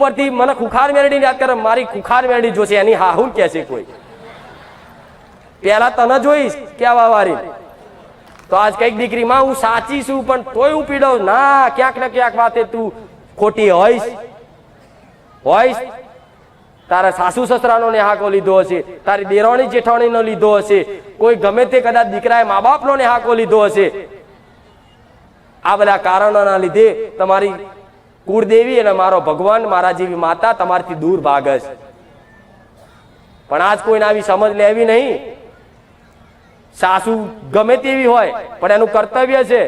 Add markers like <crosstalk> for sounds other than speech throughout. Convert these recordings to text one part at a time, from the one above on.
ઉપરથી મને ખુખાર મેરડી યાદ કરે, મારી ખુખાર મેરડી જોશે, એની હાહુન કે છે કોઈ. પેલા તને જોઈશ કેવા વારી તો આજ કંઈક દીકરી માં હું સાચી છું, પણ તોય હું પીડો. ના, ક્યાંક ને ક્યાંક વાતે તું ખોટી હોઈશ. હોઈશ. તારા સાસુ સસરાનો નેહાકો લીધો હશે, તારી દેરાણી જેઠાણીનો લીધો હશે, કોઈ ગમે તે કદાચ દીકરાએ મા બાપનો નેહાકો લીધો હશે. આ બધા કારણોના લીધે તમારી કુળદેવી અને મારો ભગવાન મારા જેવી માતા તમારથી દૂર ભાગ છે પણ આજ કોઈને આવી સમજ લેવી નહીં. સાસુ ગમે તેવી હોય, પણ એનું કર્તવ્ય છે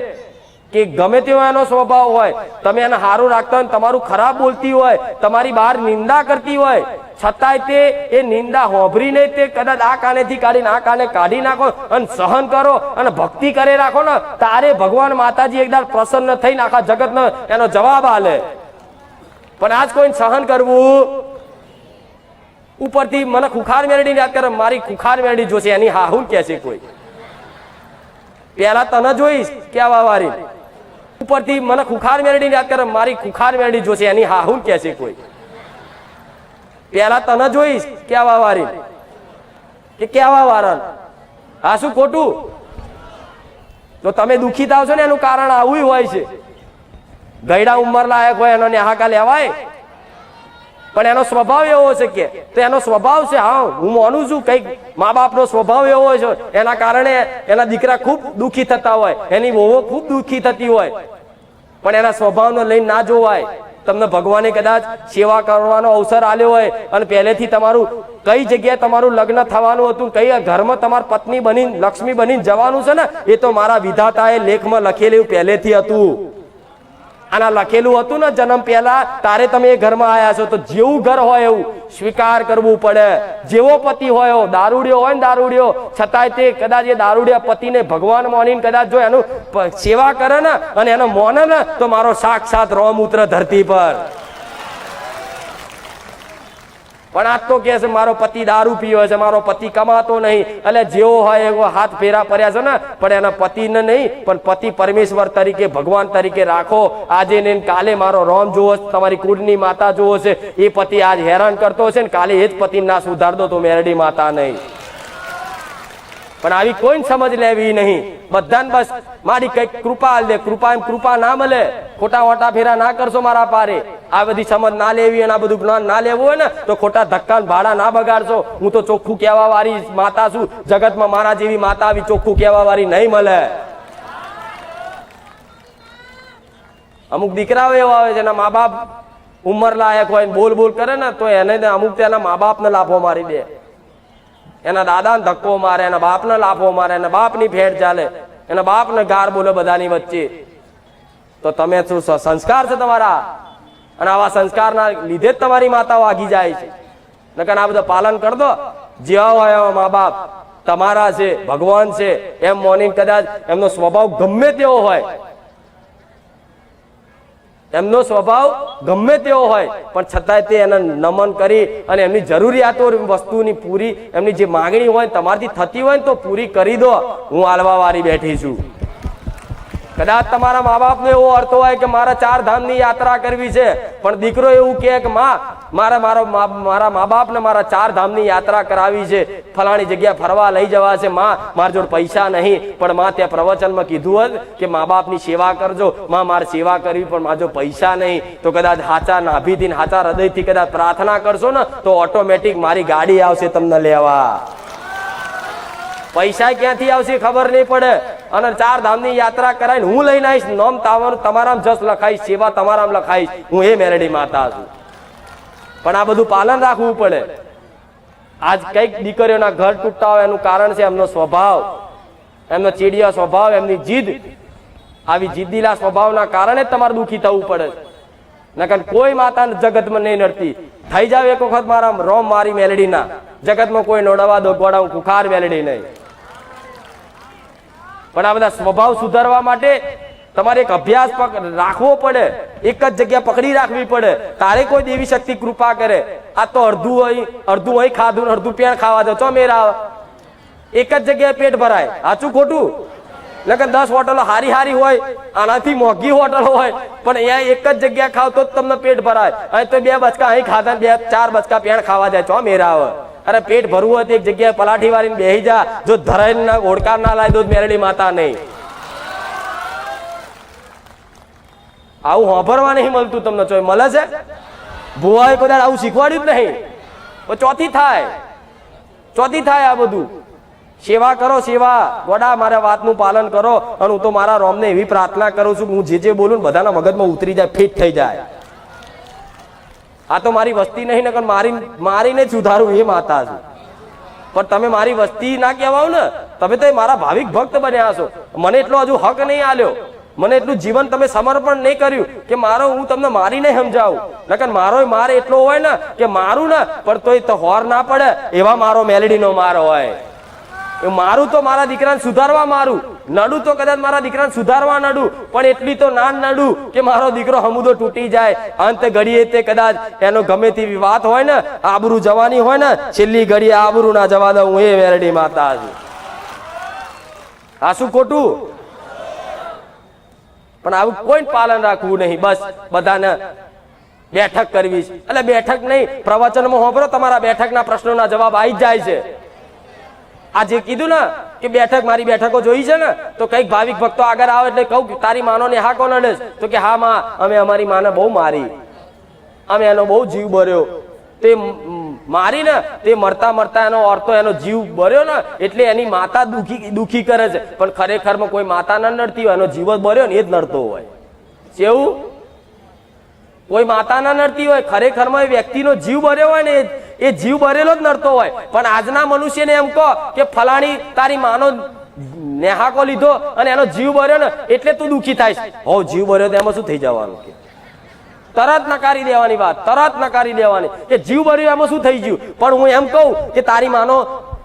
કે ગમે તેવો એનો સ્વભાવ હોય, તમે એને સારું રાખતા હોય તમારું ખરાબ બોલતી હોય, તમારી બહાર નિંદા કરતી હોય છતાંય તે એ નિંદા હોભરીને તે કદાચ આ કાનેથી કાઢીને આ કાને કાઢી નાખો અને સહન કરો અને ભક્તિ કરી રાખો ને, તારે ભગવાન માતાજી એકદમ પ્રસન્ન થઈ આખા જગતનો એનો જવાબ આલે. પણ આજ કોઈ સહન કરવું? ઉપરથી મને ખુખાર મેરડી યાદ કરે, મારી ખુખાર મેરડી જોશે, એની હાહુલ કે છે કોઈ. પેલા તને જોઈશ કેવા વારી ઉપરથી મને ખુખાર મેરડી યાદ કરે, મારી ખુખાર મેરડી જોશે, એની હાહુલ કે છે કોઈ. પેલા તને જોઈશ કેવા વારી. કે કેવા વારણ હા, શું ખોટું? તો તમે દુખી થાવ છો ને, એનું કારણ આવું હોય છે. ગયડા ઉંમર લાયક હોય, એનો નેહાકા લેવાય. પણ એનો સ્વભાવ એવો છે કે, તો એનો સ્વભાવ છે, હા, હું માનું છું, કંઈક મા બાપનો સ્વભાવ એવો છે. એના કારણે એના દીકરા ખૂબ દુખી થતા હોય. એની વહુઓ ખૂબ દુખી થતી હોય. પણ એના સ્વભાવને લઈને ના જોવાય. તમને ભગવાને કદાચ સેવા કરવાનો અવસર આલ્યો હોય અને પહેલેથી તમારું કઈ જગ્યાએ તમારું લગ્ન થવાનું હતું, કઈ ઘરમાં તમારી પત્ની બની લક્ષ્મી બની જવાનું છે ને, એ તો મારા વિધાતાએ લેખમાં લખેલું પહેલેથી હતું. આના લખેલું હતું ને જન્મ પહેલા, તારે તમે એ ઘરમાં આવ્યા છો, તો જેવું ઘર હોય એવું સ્વીકાર કરવું પડે. જેવો પતિ હોય દારૂડિયો હોય ને દારૂડિયો, છતાંય તે કદાચ એ દારૂડિયા પતિને ભગવાન માનીને કદાચ જો એનું સેવા કરે ને, અને એનો મોને ને, તો મારો સાક્ષાત રોમ ઉતર ધરતી પર. પણ આજ તો કે છે મારો પતિ દારૂ પીવે છે મારો પતિ કમાતો નહીં. એટલે જેવો હોય એવો હાથ ફેરા પડ્યા છે ને પણ એના પતિને નહીં પણ પતિ પરમેશ્વર તરીકે ભગવાન તરીકે રાખો. આજે ને કાલે મારો રોમ જોવો છે, તમારી કુળની માતા જોવો છે. એ પતિ આજ હેરાન કરતો છે ને કાલે એ જ પતિ ના સુધાર દો તો મેરડી માતા નહીં. પણ આવી કોઈ સમજ લેવી નહીં. બધાને બસ મારી કંઈક કૃપા દે. કૃપા એમ કૃપા ના મળે. ખોટા ઓટા ફેરા ના કરશો મારા પારે. આ બધી સમજ ના લેવી અને આ બધું જ્ઞાન ના લેવું હોય ને, તો ખોટા ધક્કા ભાડા ના બગાડશો. હું તો ચોખ્ખું કહેવા વાળી માતા છું. જગતમાં મારા જેવી માતા આવી ચોખ્ખું કહેવા વાળી નહીં મળે. અમુક દીકરાઓ એવા આવે છે, એના મા બાપ ઉંમર લાયક હોય બોલ બોલ કરે ને, તો એને અમુક તેના મા બાપને લાફો મારી દે. એના દાદાને ધક્કો મારે, એના બાપને લાફો મારે, એના બાપની ફેર ચાલે, એના બાપને ગાર બોલે બધાની વચ્ચે. તો તમે શું સંસ્કાર છે તમારા? અને આવા સંસ્કારના લીધે જ તમારી માતાઓ આગી જાય છે. નકર આ બધું પાલન કર દો. જેવા હોય એવા મા બાપ તમારા છે, ભગવાન છે, એમ મોર્નિંગ કદાચ એમનો સ્વભાવ ગમે તેવો હોય એમનો સ્વભાવ ગમે તેવો હોય, પણ છતાંય તે એને નમન કરી અને એમની જરૂરિયાતો વસ્તુની પૂરી, એમની જે માંગણી હોય, તમારથી થતી હોય ને તો પૂરી કરી દો. હું આલવા વાળી બેઠી છું. કદાચ તમારા મા બાપનો એવો અર્થ હોય કે મારા ચાર ધામની યાત્રા કરવી છે, પણ દીકરો એવું કે, માં, મારા મારો મારા મા બાપને મારા ચાર ધામની યાત્રા કરાવી છે. ફલાણી જગ્યા ફરવા લઈ જવા છે. માં, મારા જોડે પૈસા નહીં, પણ માં ત્યાં પ્રવચનમાં કીધું હોત કે મા બાપની સેવા કરજો. માં, મારે સેવા કરવી, પણ માજો પૈસા નહીં. તો કદાચ હાચા નાભીથી હાચા હૃદયથી કદાચ પ્રાર્થના કરશો ને, તો ઓટોમેટિક મારી ગાડી આવશે તમને લેવા. પૈસા ક્યાંથી આવશે ખબર નહીં પડે. અને ચાર ધામની યાત્રા કરાવીને હું લઈને આવીશ. નોમ તાવાનું તમારામ જસ લખાઈશ, સેવા તમારામ લખાઈશ. હું એ મેરડી માતા છું. પણ આ બધું પાલન રાખવું પડે. આજ કંઈક દીકરીઓના ઘર તૂટતા હોય એનું કારણ છે એમનો સ્વભાવ. એમનો ચીડિયા સ્વભાવ, એમની જીદ. આવી જીદ્દીલા સ્વભાવના કારણે તમારે દુઃખી થવું પડે. નકર કોઈ માતા જગતમાં નહીં નડતી. થઈ જાવ એક વખત મારા રોમ મારી મેલડીના. જગતમાં કોઈ નોડાવા દો ગોડા હું કુખાર મેલડી નહીં. પણ આ બધા સ્વભાવ સુધારવા માટે તમારે એક અભ્યાસ રાખવો પડે. એક જ જગ્યા પકડી રાખવી પડે. તારે કોઈ દેવી શક્તિ કૃપા કરે. આ તો અડધું હોય અડધું હોય ખાધું અડધું પેણ ખાવા દો. ચો મેરા એક જ જગ્યાએ પેટ ભરાય. સાચું ખોટું? લગન દસ હોટલો હારી હારી હોય, આનાથી મોંઘી હોટલ હોય, પણ અહીંયા એક જ જગ્યા ખાવ તો તમને પેટ ભરાય. અહીં તો બે બચકા, અહીં ખાધા બે, ચાર બચકા પેણ ખાવા જાય. ચો મેરા આવે. અરે પેટ ભરવું હતું એક જગ્યાએ પલાઠી વાળીને બેહી જા. જો ધરાઈને ના ઓળકાર ના લાય તો મેરડી માતા નહીં. આવું હોભરવા નહીં મળતું તમને, ચોય મળે છે? ભુવાએ કદાચ આવું શીખવાડ્યું જ નહીં. ચોથી થાય. ચોથી થાય આ બધું. સેવા કરો, સેવા. ગોડા, મારા વાતનું પાલન કરો. અને હું તો મારા રોમને એવી પ્રાર્થના કરું છું હું જે જે બોલું બધાના મગજમાં ઉતરી જાય, ફિટ થઈ જાય. આ તો મારી વસ્તી નહીં ને મારી મારીને જ સુધારું એ માતા છું પણ તમે મારી વસ્તી ના કહેવાઓ ને, તમે તો મારા ભાવિક ભક્ત બન્યા છો મને એટલો હજુ હક નહીં આલ્યો. મને એટલું જીવન તમે સમર્પણ નહીં કર્યું કે મારો હું તમને મારીને સમજાવું. નકર મારો માર એટલો હોય ને કે મારું ને, પણ તોય તો હોર ના પડે એવા મારો મેલેડીનો માર હોય. એ મારું તો મારા દીકરાને સુધારવા મારું. નડું તો કદાચ મારા દીકરાને સુધારવા નડું, પણ એટલી તો ના નડું કે મારો દીકરો હમુદો તૂટી જાય. અંત ઘડીએ તે કદાચ એનો ગમે તેવી વાત હોય ને, આબરૂ જવાની હોય ને, છેલ્લી ઘડીએ આબરૂ ના જવા દઉં એ વેરડી માતા છું આ શું ખોટું? પણ આવું કોઈ પાલન રાખવું નહીં, બસ બધાને બેઠક કરવી છે. એટલે બેઠક નહીં, પ્રવચનમાં હોભરો, તમારા બેઠકના પ્રશ્નોના જવાબ આવી જાય છે. આ જે કીધું ને કે બેઠક મારી બેઠકો જોઈ છે ને, તો કંઈક ભાવિક ભક્તો આગળ આવે એટલે કહું તારી માનો ને હા કોને તો કે હા માં, અમે અમારી માને બહુ મારી. અમે એનો બહુ જીવ બર્યો. તે મારી ને, તે મરતા મરતા એનો અર્થો એનો જીવ બર્યો ને, એટલે એની માતા દુખી દુખી કરે છે. પણ ખરેખરમાં કોઈ માતા ન નડતી હોય, એનો જીવ જ બર્યો ને, એ જ નડતો હોય. કેવું? કોઈ માતા ના નડતી હોય ખરેખરમાં એ વ્યક્તિનો જીવ બર્યો હોય ને, એ- એ જીવ ભરેલો જ નડતો હોય. પણ આજના મનુષ્યને એમ કહો કે ફલાણી તારી માનો નેહાકો લીધો અને એનો જીવ ભર્યો ને એટલે તું દુખી થાય. હો, જીવ ભર્યો તો એમાં શું થઈ જવાનું કે? તરત નકારી દેવાની વાત, તરત નકારી દેવાની. કે જીવ ભર્યો એમાં શું થઈ ગયું? પણ હું એમ કહું કે તારી માનો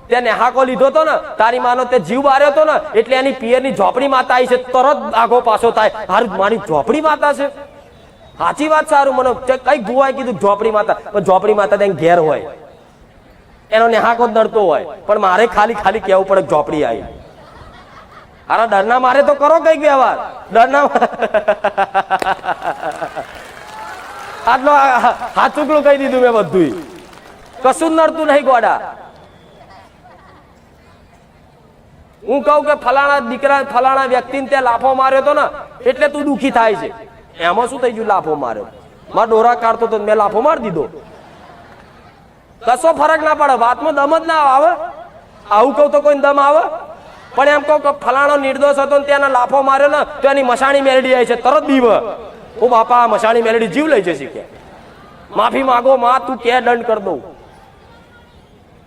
તે નેહાકો લીધો તો ને, તારી માનો તે જીવ બાર્યો તો ને, એટલે એની પિયરની ઝોપડી માતા આવી છે, તરત આગો પાછો થાય. હારું, મારી ઝોપડી માતા છે. સાચી વાત સારું, મને કઈ ગુવાય કીધું ઝોપડી માતા, પણ ઝોપડી માતા ત્યાં ઘેર હોય. એનો નેહાકો દડતો હોય, પણ મારે ખાલી ખાલી કહેવું પડે ઝોપડી આવી. અરે ડરના મારે તો કરો કંઈક વ્યવહાર. ડરના <laughs> આટલો હાથ ચૂકલું કહી દીધું મેં બધું કશું નડતું નહીં ગોડા. હું કહું કે ફલાણા દીકરા, ફલાણા વ્યક્તિને તે લાફો માર્યો હતો ને, એટલે તું દુખી થાય છે. એમાં શું થઈ ગયું? લાફો માર્યો. મારા ડોરા કાઢતો તો મેં લાફો મારી દીધો. કશો ફરક ના પડે. વાતમાં દમ જ ના આવે. આવું કહું તો કોઈ દમ આવે? પણ એમ કહું કે ફલાણો નિર્દોષ હતો ને ત્યાંના લાફો માર્યો ને, તો એની મસાણી મેલડી આવી છે. તરત બીવ. હું બાપા મસાણી મેલડી જીવ લઈ જશે કે માફી માગો, માં, તું કે દંડ કર દઉં?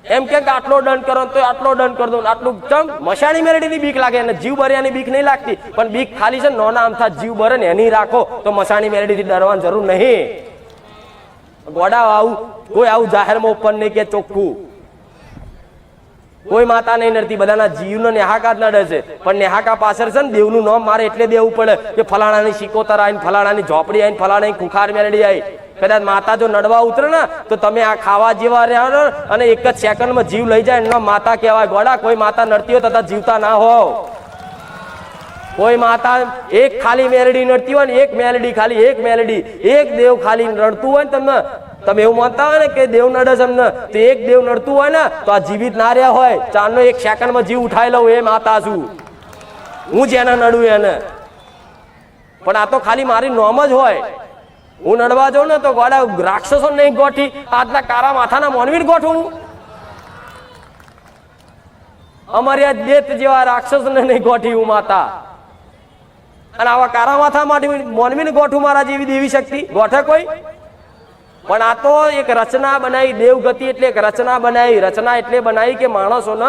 એમ કે આટલો દંડ કરો તો આટલો દંડ કર દઉં આટલું ચમ મશાણી મેરડીની બીક લાગે અને જીવ બર્યાની બીક નહીં લાગતી, પણ બીક ખાલી છે નોના આમથા જીવ બરે ને એની રાખો તો મશાણી મેરડીથી ડરવાની જરૂર નહીં. ગોડા આવું, કોઈ આવું જાહેરમાં ઉપર નહીં કે ચોખ્ખું. કોઈ માતા નહીં નડતી બધાના જીવનો નેહાકા જ નડે છે. પણ નેહાકા પાછળ છે ને દેવનું નામ મારે એટલે દેવું પડે કે ફલાણાની શીકોતર આવીને ફલાણાની ઝોપડી આવીને ફલાણાની ખુખાર મેરડી આવી કદાચ માતા જો નડવા ઉતરે ને, તો તમે આ ખાવા જેવા રહ્યા અને એક જ સેકન્ડમાં જીવ લઈ જાય એમના માતા કહેવાય, ગોડા, કોઈ માતા નડતી હોય તથા જીવતા ના હોવ. કોઈ માતા એક ખાલી મેલડી નડતી હોય ને, એક મેલડી ખાલી, એક મેલડી, એક દેવ ખાલી નડતું હોય ને તમને, તમે એવું માનતા હોય ને કે દેવ નડે છે અમને તો એક દેવ નડતું હોય ને, તો આ જીવિત ના રહ્યા હોય, ચારનો એક સેકન્ડમાં જીવ ઉઠાઈ લઉં એ માતા છું. હું જેને નડું એને. પણ આ તો ખાલી મારી નોમ જ હોય. હું નડવા જાઉં ને તો ગોડા રાક્ષસો નહીં ગોઠી, આજના કારા માથાના મોનવીર ગોઠું અમારી આ દેત જેવા રાક્ષસને નહીં ગોઠી હું, માતા. અને આવા કારા માથા માટે મોનવીને ગોઠું મારા જેવી દેવી શક્તિ? ગોઠે કોઈ? પણ આ તો એક રચના બનાવી, દેવગતિ એટલે એક રચના બનાવી, રચના એટલે બનાવી કે માણસોને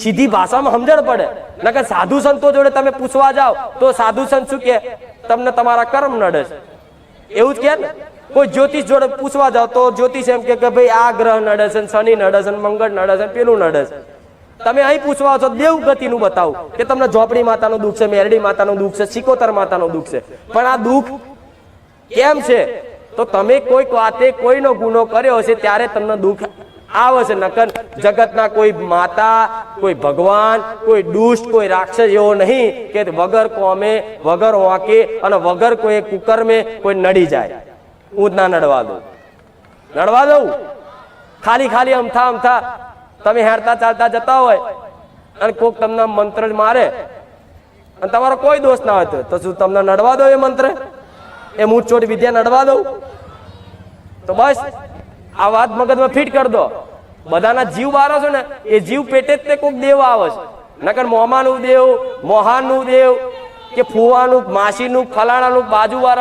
સીધી ભાષામાં સમજણ પડે. નકર સાધુ સંતો જોડે તમે પૂછવા જાઓ, તો સાધુ સંત શું કે તમને તમારા કર્મ નડે છે. એવું જ કે કોઈ જ્યોતિષ જોડે પૂછવા જાઓ તો જ્યોતિષ એમ કે ભાઈ આ ગ્રહ નડે છે શનિ નડે છે મંગળ નડે છે પેલું નડે છે. તમે અહીં પૂછવા છો દેવ ગતિનું બતાવું કે તમને ઝોપડી માતાનું દુઃખ છે, મેરડી માતાનું દુઃખ છે, સિકોતર માતાનું દુઃખ છે. પણ આ દુઃખ કેમ છે? તો તમે કોઈક વાતે કોઈનો ગુનો કર્યો હશે ત્યારે તમને દુઃખ આવે છે નકર જગતના કોઈ માતા, કોઈ ભગવાન, કોઈ દુષ્ટ, કોઈ રાક્ષસ એવો નહીં કે વગર કોમે, વગર વાંકે અને વગર કોઈ કુકર્મે કોઈ નડી જાય. હું ના નડવા દઉં. નડવા દઉં? ખાલી ખાલી અમથા અમથા તમે હેરતા ચાલતા જતા હોય અને કોક તમને મંત્ર જ મારે. અને તમારો કોઈ દોષ ના હોય તો. શું તમને નડવા દો એ મંત્ર? એ મૂઠચોટ વિદ્યા નડવા દઉં? તો બસ. આ વાત મગજમાં ફિટ કરી દો. બધાના જીવ બારો છો ને, એ જીવ પેટે જ તે કોઈક દેવ આવે છે. નકર મોમાનું દેવ, મોહાનનું દેવ, કે ફુવાનું, માસીનું, ફલાણાનું બાજુવાળા